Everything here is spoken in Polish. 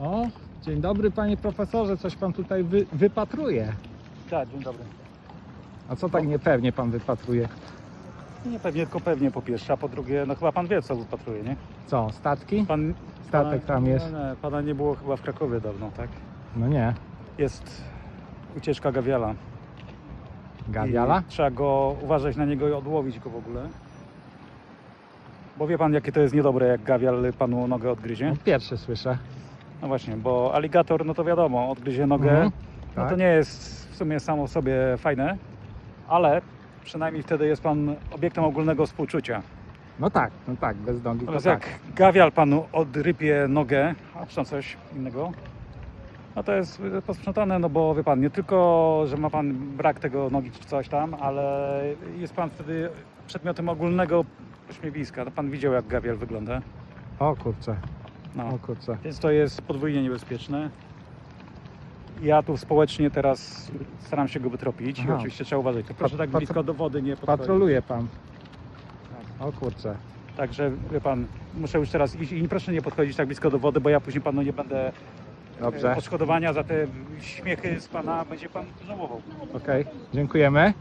O, dzień dobry panie profesorze, coś pan tutaj wy, wypatruje. Tak, dzień dobry. A co tak niepewnie pan wypatruje? Nie pewnie, tylko pewnie po pierwsze, a po drugie, no chyba pan wie, co wypatruje, nie? Co, statki? Pan, Statek pana, tam jest. Nie, nie, pana nie było chyba w Krakowie dawno, tak? No nie. Jest ucieczka gawiala. Gawiala? I trzeba go uważać na niego i odłowić go w ogóle. Bo wie pan, jakie to jest niedobre, jak gawial panu nogę odgryzie? No, pierwszy słyszę. No właśnie, bo aligator, no to wiadomo, odgryzie nogę. Mhm, No to tak. nie jest w sumie samo w sobie fajne, ale przynajmniej wtedy jest pan obiektem ogólnego współczucia. No tak, no tak, bez nogi to Natomiast tak. jak gawial panu odrypie nogę, a czy tam coś innego, no to jest posprzątane, no bo wie pan, nie tylko, że ma pan brak tego nogi czy coś tam, ale jest pan wtedy przedmiotem ogólnego pośmiewiska. No pan widział jak gawial wygląda. O kurczę, No. o kurczę. Więc to jest podwójnie niebezpieczne. Ja tu społecznie teraz staram się go wytropić i Aha. oczywiście trzeba uważać. To proszę tak patro- blisko do wody nie podchodzić. Patroluje pan. O kurczę. Także wie pan, muszę już teraz iść i proszę nie podchodzić tak blisko do wody, bo ja później panu nie będę Dobrze. e, odszkodowania za te śmiechy z pana będzie pan żałował. Okej, dziękujemy.